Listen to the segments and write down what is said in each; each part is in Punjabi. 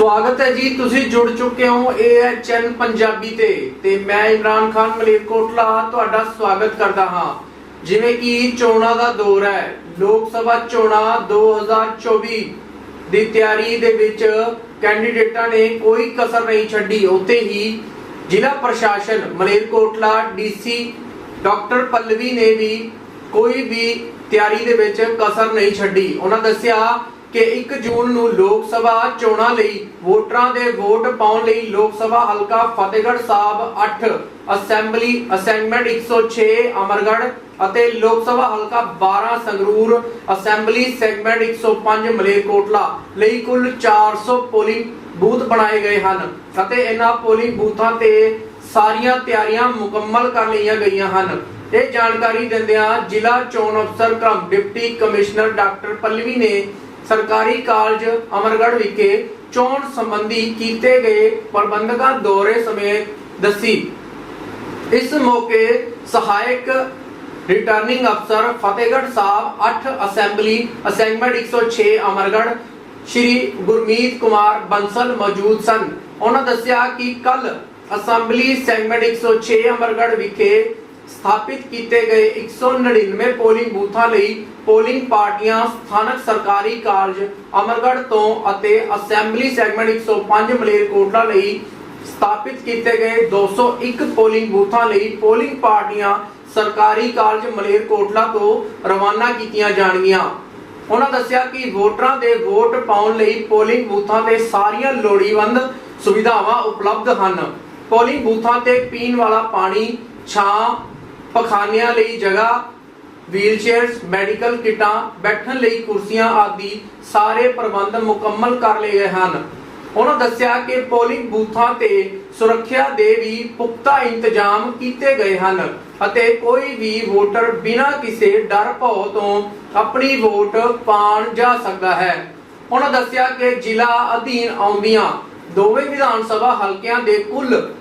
ਸਵਾਗਤ ਹੈ ਜੀ, ਤੁਸੀਂ ਜੁੜ ਚੁੱਕੇ ਹੋ ਏਐਚਐਨ ਪੰਜਾਬੀ ਤੇ ਤੇ ਮੈਂ ਇਮਰਾਨ ਖਾਨ ਮਲੇਰਕੋਟਲਾ ਤੁਹਾਡਾ ਸਵਾਗਤ ਕਰਦਾ ਹਾਂ। ਜਿਵੇਂ ਕਿ ਚੋਣਾਂ ਦਾ ਦੌਰ ਹੈ, ਲੋਕ ਸਭਾ ਚੋਣਾਂ 2024 ਦੀ ਤਿਆਰੀ ਦੇ ਵਿੱਚ ਕੈਂਡੀਡੇਟਾਂ ਨੇ ਕੋਈ ਕਸਰ ਨਹੀਂ ਛੱਡੀ। ਉੱਥੇ ਹੀ ਜ਼ਿਲ੍ਹਾ ਪ੍ਰਸ਼ਾਸਨ ਮਲੇਰਕੋਟਲਾ ਡੀਸੀ ਡਾਕਟਰ ਪੱਲਵੀ ਨੇ ਵੀ ਕੋਈ ਵੀ ਤਿਆਰੀ ਦੇ ਵਿੱਚ ਕਸਰ ਨਹੀਂ ਛੱਡੀ। ਉਹਨਾਂ ਦੱਸਿਆ ਕਿ 1 ਜੂਨ ਨੂੰ ਲੋਕ ਸਭਾ ਚੋਣਾਂ ਲਈ ਵੋਟਰਾਂ ਦੇ ਵੋਟ ਪਾਉਣ ਲਈ ਲੋਕ ਸਭਾ ਹਲਕਾ ਫਤਿਹਗੜ੍ਹ ਸਾਹਿਬ 8 ਅਸੈਂਬਲੀ ਅਸਾਈਨਮੈਂਟ 106 ਅਮਰਗੜ੍ਹ ਅਤੇ ਲੋਕ ਸਭਾ ਹਲਕਾ 12 ਸੰਗਰੂਰ, ਅਸੈਂਬਲੀ ਸੈਗਮੈਂਟ 105 ਮਲੇਰਕੋਟਲਾ ਲਈ ਕੁੱਲ 400 ਪੋਲਿੰਗ ਬੂਥ ਬਣਾਏ ਗਏ ਹਨ ਅਤੇ ਇਹਨਾਂ ਪੋਲਿੰਗ ਬੂਥਾਂ ਤੇ ਸਾਰੀਆਂ ਤਿਆਰੀਆਂ ਮੁਕੰਮਲ ਕਰ ਲਈਆਂ ਗਈਆਂ ਹਨ। ਇਹ ਜਾਣਕਾਰੀ ਦਿੰਦਿਆਂ ਜ਼ਿਲ੍ਹਾ ਚੋਣ ਅਫਸਰ cum deputy commissioner doctor Pallavi ਨੇ ਸਰਕਾਰੀ ਕਾਲਜ ਅਮਰਗੜ੍ਹ ਵਿਖੇ ਚੋਣ ਸੰਬੰਧੀ ਕੀਤੇ ਗਏ ਪ੍ਰਬੰਧਕਾਂ ਦੌਰੇ ਸਮੇਤ ਦੱਸੀ। ਇਸ ਮੌਕੇ ਸਹਾਇਕ ਰਿਟਰਨਿੰਗ ਅਫਸਰ ਫਤਿਹਗੜ੍ਹ ਸਾਹਿਬ 8 ਅਸੈਂਬਲੀ ਅਸਾਈਨਮੈਂਟ 106 ਅਮਰਗੜ੍ਹ ਸ਼੍ਰੀ ਗੁਰਮੀਤ ਕੁਮਾਰ ਬੰਸਲ ਮੌਜੂਦ ਸਨ। ਉਹਨਾਂ ਦੱਸਿਆ ਕਿ ਕੱਲ ਅਸੈਂਬਲੀ ਸੈਗਮੈਂਟ 106 ਅਮਰਗੜ੍ਹ ਵਿਖੇ ਸਥਾਪਿਤ ਕੀਤੇ ਗਏ 199 ਪੋਲਿੰਗ ਬੂਥਾਂ ਲਈ ਪੋਲਿੰਗ ਪਾਰਟੀਆਂ ਸਥਾਨਕ ਸਰਕਾਰੀ ਕਾਲਜ ਅਮਰਗੜ੍ਹ ਤੋਂ ਅਤੇ ਅਸੈਂਬਲੀ ਸੈਗਮੈਂਟ 105 ਮਲੇਰਕੋਟਲਾ ਲਈ ਸਥਾਪਿਤ ਕੀਤੇ ਗਏ 201 ਪੋਲਿੰਗ ਬੂਥਾਂ ਲਈ ਪੋਲਿੰਗ ਪਾਰਟੀਆਂ ਸਰਕਾਰੀ ਕਾਲਜ ਮਲੇਰਕੋਟਲਾ ਤੋਂ ਰਵਾਨਾ ਕੀਤੀਆਂ ਜਾਣਗੀਆਂ। ਉਹਨਾਂ ਦੱਸਿਆ ਕਿ ਵੋਟਰਾਂ ਦੇ ਵੋਟ ਪਾਉਣ ਲਈ ਪੋਲਿੰਗ ਬੂਥਾਂ ਤੇ ਸਾਰੀਆਂ ਲੋੜੀਵੰਦ ਸੁਵਿਧਾਵਾਂ ਉਪਲਬਧ ਹਨ। ਪੋਲਿੰਗ ਬੂਥਾਂ ਤੇ ਪੀਣ ਵਾਲਾ ਪਾਣੀ, ਛਾਂ ਪਖਾਨਿਆਂ ਲਈ ਜਗ੍ਹਾ ਵੀਲਚੇਅਰਸ ਮੈਡੀਕਲ ਕਿਟਾਂ, ਬੈਠਣ ਲਈ ਕੁਰਸੀਆਂ ਆਦਿ ਸਾਰੇ ਪ੍ਰਬੰਧ ਮੁਕੰਮਲ ਕਰ ਲਏ ਗਏ ਹਨ। ਉਹਨਾਂ ਦੱਸਿਆ ਕਿ ਪੋਲਿੰਗ ਬੂਥਾਂ ਤੇ ਸੁਰੱਖਿਆ ਦੇ ਵੀ ਪੁਖਤਾ ਇੰਤਜ਼ਾਮ ਕੀਤੇ ਗਏ ਹਨ ਅਤੇ ਕੋਈ ਵੀ ਵੋਟਰ ਬਿਨਾਂ ਕਿਸੇ ਡਰ ਭੌ ਤੋਂ ਆਪਣੀ ਵੋਟ ਪਾਣ ਜਾ ਸਕਦਾ ਹੈ। ਉਹਨਾਂ ਦੱਸਿਆ ਕਿ ਜ਼ਿਲ੍ਹਾ ਅਧੀਨ ਆਉਂਦੀਆਂ ਦੋਵੇਂ ਵਿਧਾਨ ਸਭਾ ਹਲਕਿਆਂ ਦੇ ਕੁੱਲ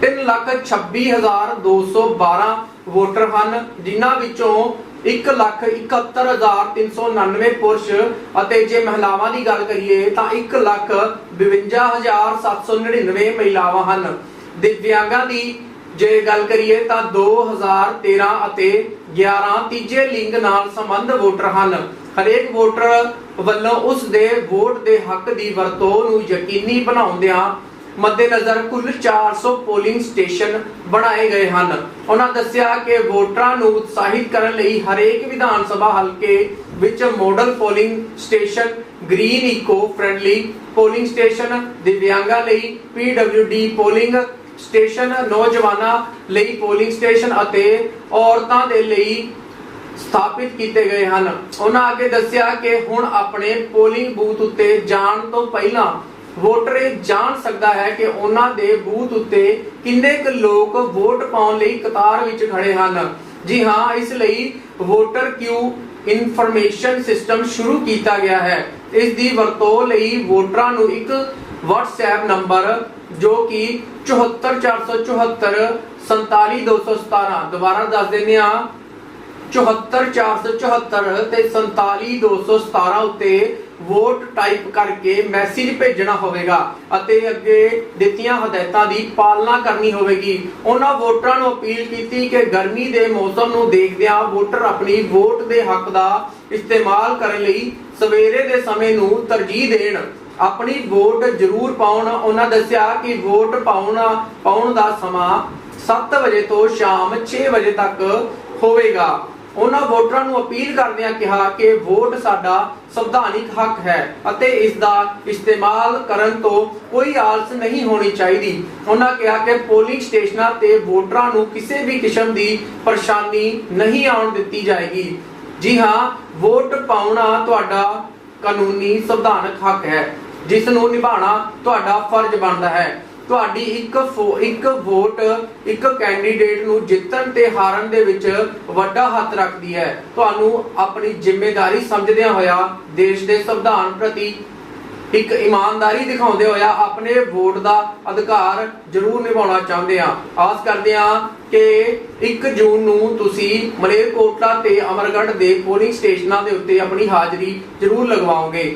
326212 ਵੋਟਰ ਹਨ, ਜਿਨ੍ਹਾਂ ਵਿੱਚੋਂ 171399 ਪੁਰਸ਼ ਅਤੇ ਜੇ ਮਹਿਲਾਵਾਂ ਦੀ ਗੱਲ ਕਰੀਏ ਤਾਂ 152799 ਮਹਿਲਾਵਾਂ ਹਨ। ਦਿਵਿਆਂਗਾਂ ਦੀ ਜੇ ਗੱਲ ਕਰੀਏ ਤਾਂ 2013 ਅਤੇ 11 ਤੀਜੇ ਲਿੰਗ ਨਾਲ ਸੰਬੰਧ ਵੋਟਰ ਹਨ। ਹਰੇਕ ਵੋਟਰ ਵੱਲੋਂ ਉਸ ਦੇ ਵੋਟ ਦੇ ਹੱਕ ਦੀ ਵਰਤੋਂ ਨੂੰ ਯਕੀਨੀ ਬਣਾਉਂਦਿਆਂ ਮੱਦੇਨਜ਼ਰ ਕੁੱਲ 400 ਪੋਲਿੰਗ ਸਟੇਸ਼ਨ ਬਣਾਏ ਗਏ ਹਨ। ਉਹਨਾਂ ਦੱਸਿਆ ਕਿ ਵੋਟਰਾਂ ਨੂੰ ਉਤਸ਼ਾਹਿਤ ਕਰਨ ਲਈ ਹਰੇਕ ਵਿਧਾਨ ਸਭਾ ਹਲਕੇ ਵਿੱਚ model polling station green eco friendly polling station ਦਿਵਿਆਂਗਾਂ ਲਈ PWD ਪੋਲਿੰਗ ਸਟੇਸ਼ਨ ਨੌਜਵਾਨਾਂ ਲਈ ਪੋਲਿੰਗ ਸਟੇਸ਼ਨ ਅਤੇ ਔਰਤਾਂ ਦੇ ਲਈ ਸਥਾਪਿਤ ਕੀਤੇ ਗਏ ਹਨ। ਉਹਨਾਂ ਅੱਗੇ ਦੱਸਿਆ ਕਿ ਹੁਣ ਆਪਣੇ ਪੋਲਿੰਗ ਬੂਥ ਉੱਤੇ ਜਾਣ ਤੋਂ ਪਹਿਲਾਂ ਵੋਟਰ ਇਹ ਜਾਣ ਸਕਦਾ ਹੈ ਕਿ ਉਹਨਾਂ ਦੇ ਬੂਥ ਉੱਤੇ ਕਿੰਨੇ ਕੁ ਲੋਕ ਵੋਟ ਪਾਉਣ ਲਈ ਕਤਾਰ ਵਿੱਚ ਖੜੇ ਹਨ। ਜੀ ਹਾਂ, ਇਸ ਲਈ ਵੋਟਰ ਕਿਊ ਇਨਫੋਰਮੇਸ਼ਨ ਸਿਸਟਮ ਸ਼ੁਰੂ ਕੀਤਾ ਗਿਆ ਹੈ। ਇਸ ਦੀ ਵਰਤੋਂ ਲਈ ਵੋਟਰਾਂ ਨੂੰ ਇੱਕ WhatsApp ਨੰਬਰ ਜੋ ਕਿ 74474 47217 ਦੁਬਾਰਾ ਦੱਸ ਦਿੰਦੇ ਆ 74474 ਤੇ 47217 ਉੱਤੇ ਵੋਟ ਟਾਈਪ ਕਰਕੇ ਮੈਸੇਜ ਭੇਜਣਾ ਹੋਵੇਗਾ ਅਤੇ ਅੱਗੇ ਦਿੱਤੀਆਂ ਹਦਾਇਤਾਂ ਦੀ ਪਾਲਣਾ ਕਰਨੀ ਹੋਵੇਗੀ। ਉਹਨਾਂ ਵੋਟਰਾਂ ਨੂੰ ਅਪੀਲ ਕੀਤੀ ਕਿ ਗਰਮੀ ਦੇ ਮੌਸਮ ਨੂੰ ਦੇਖਦਿਆਂ ਵੋਟਰ ਆਪਣੀ ਵੋਟ ਦੇ ਹੱਕ ਦਾ ਇਸਤੇਮਾਲ ਕਰਨ ਲਈ ਸਵੇਰੇ ਦੇ ਸਮੇਂ ਨੂੰ ਤਰਜੀਹ ਦੇਣ। ਆਪਣੀ ਵੋਟ ਜ਼ਰੂਰ ਪਾਉਣ। ਉਹਨਾਂ ਦੱਸਿਆ ਕਿ ਵੋਟ ਪਾਉਣਾ, ਪਾਉਣ ਦਾ ਸਮਾਂ 7 ਵਜੇ ਤੋਂ ਸ਼ਾਮ 6 ਵਜੇ ਤੱਕ ਹੋਵੇਗਾ। ਉਹਨਾਂ ਵੋਟਰਾਂ ਨੂੰ ਅਪੀਲ ਕਰਦਿਆਂ ਕਿਹਾ ਕਿ ਵੋਟ ਸਾਡਾ ਸੰਵਿਧਾਨਿਕ ਹੱਕ ਹੈ ਅਤੇ ਇਸ ਦਾ ਇਸਤੇਮਾਲ ਕਰਨ ਤੋਂ ਕੋਈ ਆਲਸ ਨਹੀਂ ਹੋਣੀ ਚਾਹੀਦੀ। ਉਹਨਾਂ ਕਿਹਾ ਕਿ ਪੋਲਿੰਗ ਸਟੇਸ਼ਨਾਂ ਤੇ ਵੋਟਰਾਂ ਨੂੰ ਕਿਸੇ ਵੀ ਕਿਸਮ ਦੀ ਪਰੇਸ਼ਾਨੀ ਨਹੀਂ ਆਉਣ ਦਿੱਤੀ ਜਾਏਗੀ। ਜੀ ਹਾਂ, ਵੋਟ ਪਾਉਣਾ ਤੁਹਾਡਾ ਕਾਨੂੰਨੀ ਸੰਵਿਧਾਨਕ ਹੱਕ ਹੈ, ਜਿਸ ਨੂੰ ਨਿਭਾਉਣਾ ਤੁਹਾਡਾ ਫਰਜ਼ ਬਣਦਾ ਹੈ। ਤੁਹਾਡੀ ਇੱਕ ਫੋ- ਇੱਕ ਵੋਟ, ਇੱਕ ਕੈਂਡੀਡੇਟ ਨੂੰ ਜਿੱਤਣ ਤੇ ਹਾਰਨ ਦੇ ਵਿੱਚ ਵੱਡਾ ਹੱਥ ਰੱਖਦੀ ਹੈ। ਤੁਹਾਨੂੰ ਆਪਣੀ ਜ਼ਿੰਮੇਵਾਰੀ ਸਮਝਦਿਆਂ ਹੋਇਆ ਦੇਸ਼ ਦੇ ਸੰਵਿਧਾਨ ਪ੍ਰਤੀ ਇੱਕ ਇਮਾਨਦਾਰੀ ਦਿਖਾਉਂਦੇ ਹੋਇਆ ਆਪਣੇ ਵੋਟ ਦਾ ਅਧਿਕਾਰ ਜ਼ਰੂਰ ਨਿਭਾਉਣਾ ਚਾਹੁੰਦੇ ਆ ਆਸ ਕਰਦੇ ਆ ਕਿ 1 ਜੂਨ ਨੂੰ ਤੁਸੀਂ ਮਲੇਰਕੋਟਲਾ ਤੇ ਅਮਰਗੜ੍ਹ ਦੇ ਪੋਲਿੰਗ ਸਟੇਸ਼ਨਾਂ ਦੇ ਉੱਤੇ ਆਪਣੀ ਹਾਜ਼ਰੀ ਜ਼ਰੂਰ ਲਗਵਾਓਗੇ।